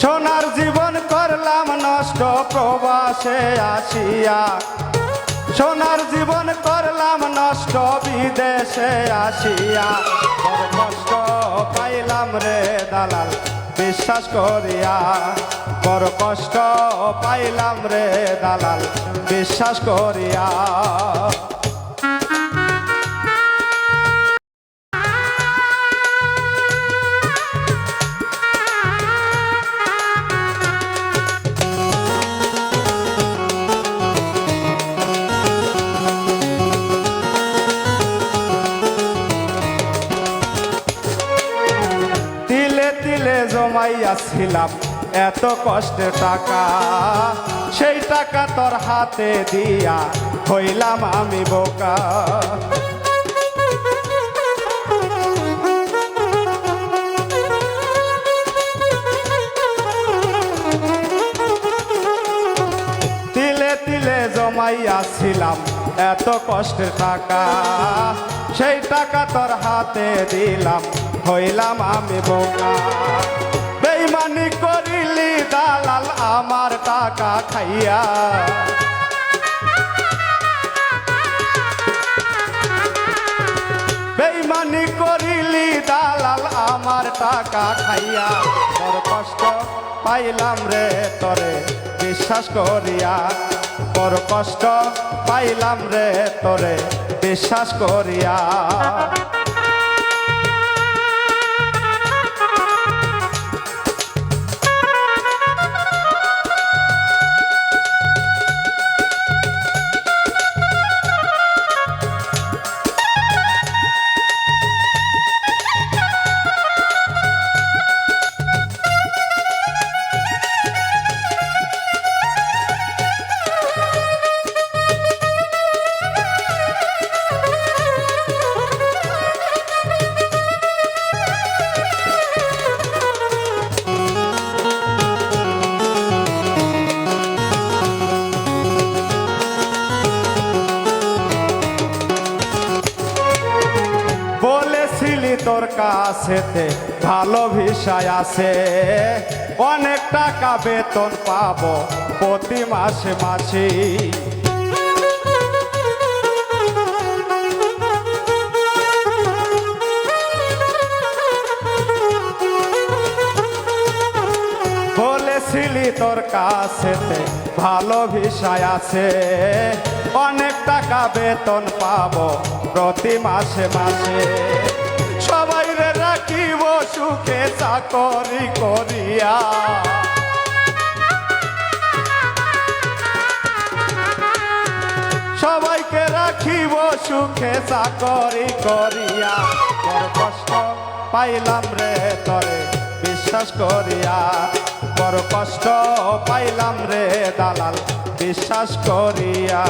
সোনার জীবন করলাম নষ্ট প্রবাসে আসিয়া। সোনার জীবন করলাম নষ্ট বিদেশে আসিয়া। কষ্ট পাইলাম রে দালাল, বিশ্বাস করিয়া। বড় কষ্ট পাইলাম রে দালাল, বিশ্বাস করিয়া। তিলে জমাইয়াছিলাম এত কষ্টে টাকা। সেই টাকা তোর হাতে দিয়া হইলাম আমি বোকা। তিলে তিলে জমাইয়াছিলাম এত কষ্টের টাকা। সেই টাকা তোর হাতে দিলাম হইলাম আমি বোকা। বেইমানি করিলি দালাল আমার টাকা খাইয়া। বেইমানি করিলি দালাল আমার টাকা খাইয়া। বড় কষ্ট পাইলাম রে তরে বিশ্বাস করিয়া। বড় কষ্ট পাইলাম রে তরে বিশ্বাস করিয়া। তোর কাছেতে ভালো ভিসায় আছে। অনেক টাকা বেতন পাবো প্রতি মাসে মাসে। বলেছিলি তোর কাছেতে ভালো ভিসায় আছে। অনেক টাকা বেতন পাবো প্রতি মাসে মাসে। সবাই রে রাখিব সুখে চাকরি করিয়া। সবাইকে রাখিব সুখে চাকরি করিয়া। বড় কষ্ট পাইলাম রে তরে, বিশ্বাস করিয়া। বড় কষ্ট পাইলাম রে দালাল, বিশ্বাস করিয়া।